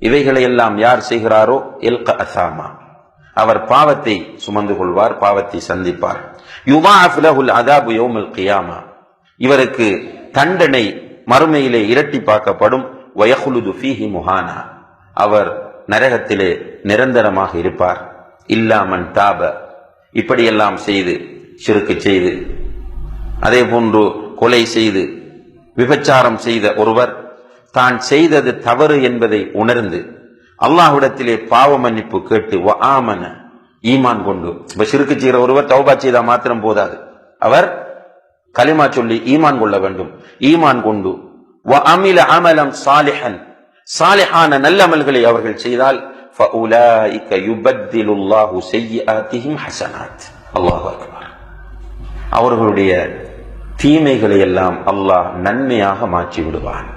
இவைகளை எல்லாம் யார் செய்கிறாரோ? எல்க அசாமா. அவர் பாவத்தை சுமந்து கொள்வார் பாவத்தை சந்திப்பார். யுமா அஃப்லஹுல் இவருக்கு தண்டனை மறுமையிலே இரட்டிப்பாக்கப்படும் வயகுலுது அவர் நரகத்திலே நிரந்தரமாக இருப்பார். இல்லாமன் தாப. இப்படியெல்லாம் செய்து சிறுக்கு செய்து அதே போன்று கொலை செய்து விபச்சாரம் செய்த ஒருவர் தான் செய்தது தவறு என்பதை உணர்ந்து அல்லாஹ்விடத்திலே பாவ மன்னிப்பு கேட்டு ஆமன. ஈமான் கொண்டு. இப்ப சிறுக்கு செய்கிற ஒருவர் தௌபா செய்தா மாத்திரம் போதாது. அவர் கலிமா சொல்லி ஈமான் கொள்ள வேண்டும். ஈமான் கொண்டு அமில அமலம் சாலிஹன். சாலிஹான நல்லமல்களை அவர்கள் செய்தால் அவர்களுடைய தீமைகளை எல்லாம் அல்லாஹ் நன்மையாக மாற்றி விடுவான்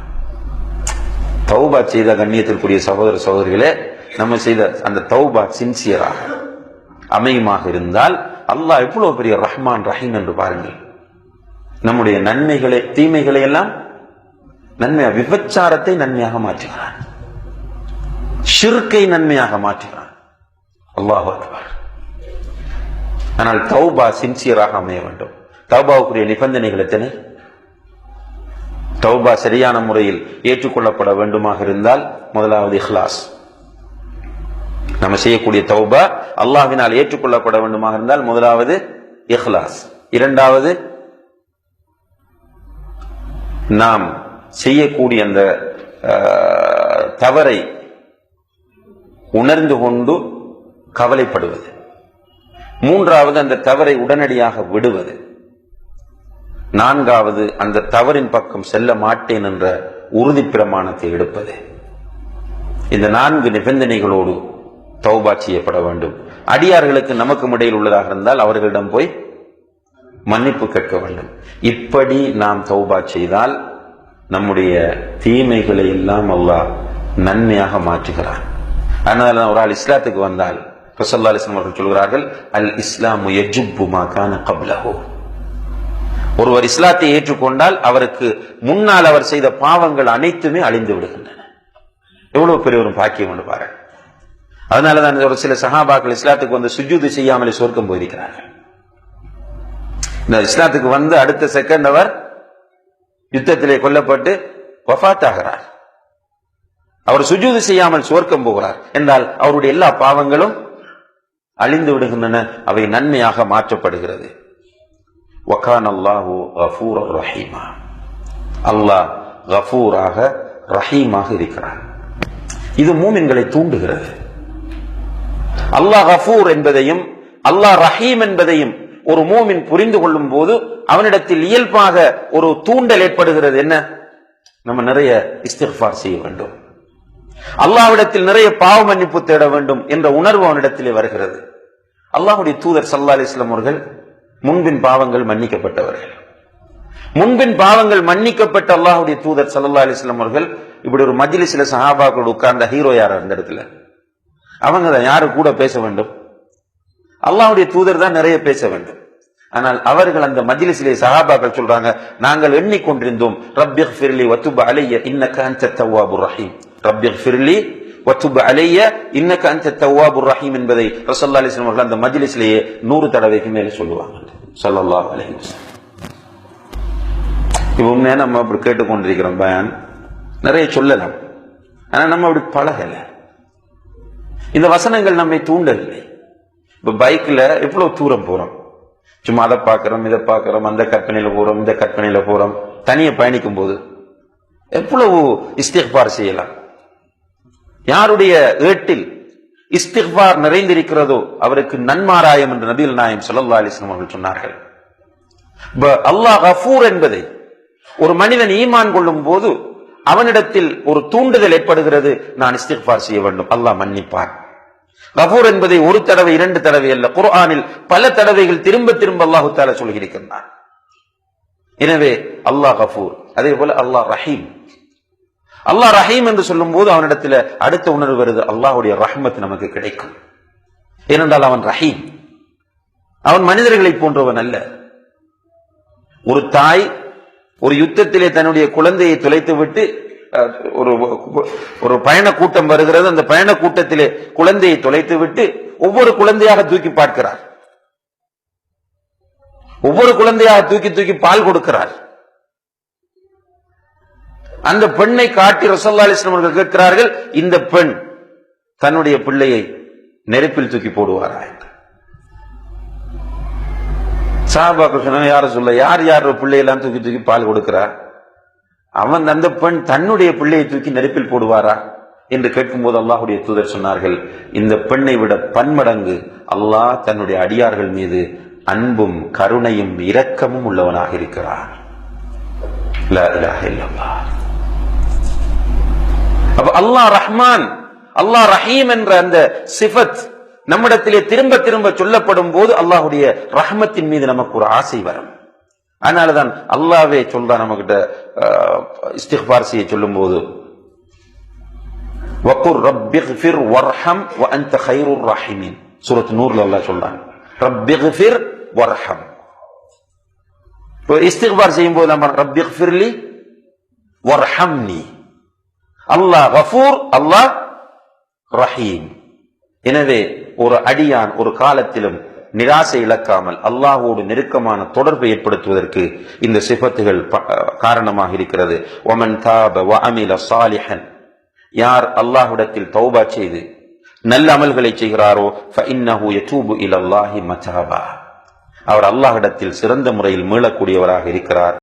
தௌபா செய்த கண்ணியத்திற்குரிய சகோதர சகோதரிகளே நம்ம செய்த அந்த தௌபா சின்சியராக அமையுமாக இருந்தால் அல்லாஹ் எவ்வளவு பெரிய ரஹ்மான் ரஹீம் என்று பாருங்கள். நம்முடைய நன்மைகளை தீமைகளை எல்லாம் நன்மையா விபச்சாரத்தை நன்மையாக மாற்றுகிறான். ஷிர்கை நன்மையாக மாற்றுகிறான். அல்லாஹ் அக்பர். ஆனால் தௌபா சின்சியராக அமைய வேண்டும். தௌபாவுக்குரிய நிபந்தனைகள் எத்தனை? தௌபா சரியான முறையில் ஏற்றுக்கொள்ளப்பட வேண்டுமாக இருந்தால் முதலாவது இஹ்லாஸ். நம்ம செய்யக்கூடிய தௌபா அல்லாஹினால் ஏற்றுக்கொள்ளப்பட வேண்டுமாக இருந்தால் முதலாவது இஹ்லாஸ். இரண்டாவது நாம் செய்யக்கூடிய அந்த தவறை உணர்ந்து கொண்டு கவலைப்படுவது. மூன்றாவது அந்த தவறை உடனடியாக விடுவது. நான்காவது அந்த தவறின் பக்கம் செல்ல மாட்டேன் என்ற உறுதி பிரமாணத்தை எடுப்பது. இந்த நான்கு நிபந்தனைகளோடு தௌபா செய்யப்பட வேண்டும். அடியார்களுக்கு நமக்கும் இடையில் உள்ளதாக இருந்தால் அவர்களிடம் போய் மன்னிப்பு கேட்க வேண்டும். இப்படி நாம் தௌபா செய்தால் நம்முடைய தீமைகளை எல்லாம் அல்லாஹ் நன்மையாக மாற்றுகிறான். அதனால ஒரு ஆள் இஸ்லாத்துக்கு வந்தால் ரசல்லா அலிஸ்லாம் அவர்கள் சொல்கிறார்கள் அல் இஸ்லாம் யஜுப்பு கான ஒருவர் இஸ்லாத்தை ஏற்றுக்கொண்டால் அவருக்கு முன்னால் அவர் செய்த பாவங்கள் அனைத்துமே அழிந்து விடுகின்றன. எவ்வளவு பெரிய ஒரு பாக்கியம் என்று பாருங்கள். அதனாலதான் ஒரு சில சஹாபாக்கள் இஸ்லாத்துக்கு வந்து சுஜூது செய்யாமலே சொர்க்கம் போயிருக்கிறார்கள். இந்த இஸ்லாத்துக்கு வந்து அடுத்த செகண்ட் அவர் யுத்தத்திலே கொல்லப்பட்டு வஃத் ஆகிறார் அவர் சுஜூது செய்யாமல் சுவர்க்கம் போகிறார். என்றால் அவருடைய எல்லா பாவங்களும் அழிந்து விடுகின்றன. அவை நன்மையாக மாற்றப்படுகிறது. வகான் அல்லாஹு கஃபூர் ரஹீமா. அல்லாஹ் கஃபூராக ரஹீமாக இருக்கிறான். இது மூமின்களை தூண்டுகிறது. அல்லாஹ் கஃபூர் என்பதையும் அல்லாஹ் ரஹீம் என்பதையும் ஒரு மூமின் புரிந்து கொள்ளும் போது அவனிடத்தில் இயல்பாக ஒரு தூண்டல் ஏற்படுகிறது. என்ன? நம்ம நிறைய இஸ்திஃபார் செய்ய வேண்டும். அல்லாஹ்விடத்தில் நிறைய பாவ மன்னிப்பு தேட வேண்டும் என்ற உணர்வு அவனிடத்திலே வருகிறது. அல்லாஹ்வுடைய தூதர் சல்லா அலிஸ்லாம் அவர்கள் முன்பின் பாவங்கள் மன்னிக்கப்பட்டவர்கள். முன்பின் பாவங்கள் மன்னிக்கப்பட்ட அல்லாஹுடைய தூதர் சல்லா அலிஸ்லாம் அவர்கள் இப்படி ஒரு மஜ்லிஸ்ல சஹாபாக்கள் உட்கார்ந்த ஹீரோ யார் அந்த இடத்துல? அவங்க தான் யாரு கூட பேச வேண்டும்? அல்லாஹுடைய தூதர் தான் நிறைய பேச வேண்டும். ஆனால் அவர்கள் அந்த மஜ்லிஸிலே சஹாபாக்கள் சொல்றாங்க நாங்கள் எண்ணிக்கொண்டிருந்தோம் ரப்பிக் ஃபிர்லி வத்துப அலைய இன்ன அன்த தவ்வாபுர் ரஹீம். ரப்பிக் ஃபிர்லி வத்துப் அலைய இன்னக்கு அந்த தவ்வாபுர் ரஹீம் என்பதை ரசல்லா அலிஸ்லாம் அவர்கள் அந்த மஜ்லிஸ்லேயே நூறு தடவைக்கு மேலே சொல்லுவாங்க. சல்லல்லா அலஹி வஸல்லம். இப்போ நம்ம அப்படி கேட்டுக்கொண்டிருக்கிறோம் பயன். நிறைய சொல்லலாம். ஆனா நம்ம அப்படி பழகலை. இந்த வசனங்கள் நம்மை தூண்டவில்லை. இப்போ பைக்ல எவ்வளவு தூரம் போறோம்? சும்மா அதை பார்க்குறோம் இதை பார்க்குறோம் அந்த கற்பனையில போகிறோம் இந்த கற்பனையில போறோம். தனியை பயணிக்கும் போது எவ்வளவு இஸ்திஃபார் செய்யலாம்? யாருடைய ஏட்டில் இஸ்திக்பார் நிறைந்திருக்கிறதோ அவருக்கு நன்மாராயம் என்று நபில் நாயம் சல்லா அலிஸ்லாம் அவர்கள் சொன்னார்கள். அல்லாஹ் கஃபூர் என்பதை ஒரு மனிதன் ஈமான் கொள்ளும் போது அவனிடத்தில் ஒரு தூண்டுதல் ஏற்படுகிறது. நான் இஸ்திக்பார் செய்ய வேண்டும். அல்லாஹ் மன்னிப்பான் கஃபூர் என்பதை ஒரு தடவை இரண்டு தடவை அல்ல குர்ஆனில் பல தடவைகள் திரும்ப திரும்ப அல்லாஹு தால சொல்லியிருக்கின்றான். எனவே அல்லாஹ் கஃபூர் அதே போல அல்லாஹ் ரஹீம். அல்லாஹ் ரஹீம் என்று சொல்லும் போது அவனிடத்துல அடுத்த உணர்வு வருது அல்லாஹுடைய ரஹ்மத் நமக்கு கிடைக்கும். ஏனென்றால் அவன் ரஹீம். அவன் மனிதர்களை போன்றவன் அல்ல. ஒரு தாய் ஒரு யுத்தத்திலே தன்னுடைய குழந்தையை தொலைத்து விட்டு அஹ், ஒரு ஒரு பயண கூட்டம் வருகிறது அந்த பயண கூட்டத்திலே குழந்தையை தொலைத்து விட்டு ஒவ்வொரு குழந்தையாக தூக்கி பார்க்கிறார். ஒவ்வொரு குழந்தையாக தூக்கி தூக்கி பால் கொடுக்கிறார். அந்த பெண்ணை காட்டி ரசல்லா அலிஸ்லாம் அவர்கள் கேட்கிறார்கள் இந்த பெண் தன்னுடைய பிள்ளையை நெருப்பில் தூக்கி போடுவாரா என்று. சாபாக்கள் யார சொல்ல யார் யார் பிள்ளையெல்லாம் தூக்கி தூக்கி பால் கொடுக்கிறா? அவன் அந்த பெண் தன்னுடைய பிள்ளையை தூக்கி நெருப்பில் போடுவாரா? என்று கேட்கும்போது அல்லாஹுடைய தூதர் சொன்னார்கள் இந்த பெண்ணை விட பன்மடங்கு அல்லாஹ் தன்னுடைய அடியார்கள் மீது அன்பும் கருணையும் இரக்கமும் உள்ளவனாக இருக்கிறார் லா அப்ப அல்லாஹ் ரஹ்மான் அல்லாஹ் ரஹீம் என்ற அந்த சிஃபத் நம்மிடத்திலே திரும்ப திரும்ப சொல்லப்படும் போது அல்லாஹுடைய ரஹ்மத்தின் மீது நமக்கு ஒரு ஆசை வரும். அதனாலதான் அல்லாவே சொல்றா நம்மகிட்ட இஸ்திஃபார் செய்ய சொல்லும் போது வக்குர் ரப்பிஃபிர் வர்ஹம் வ அன்த கைருர் ராஹிமீன். சூரத் நூர்ல அல்லாஹ் சொல்றான் ரப்பிஃபிர் வர்ஹம். இப்போ இஸ்திஃபார் செய்யும் போது நம்ம ரப்பிஃபிர்லி வர்ஹம்னி. அல்லாஹ் வஃபூர் அல்லாஹ் ரஹீம். எனவே ஒரு அடியான் ஒரு காலத்திலும் நிராசை இழக்காமல் அல்லாஹோடு நெருக்கமான தொடர்பை ஏற்படுத்துவதற்கு இந்த சிபத்துகள் ப- காரணமாக இருக்கிறது. ஒமன் தாப அமில சாலிஹன். யார் அல்லாஹுடத்தில் தௌபா செய்து நல்ல அமல்களை செய்கிறாரோ ஃபஇன்னஹு யதூபு இலல்லாஹி மச்சாபா அவர் அல்லாஹிடத்தில் சிறந்த முறையில் மீளக்கூடியவராக இருக்கிறார்.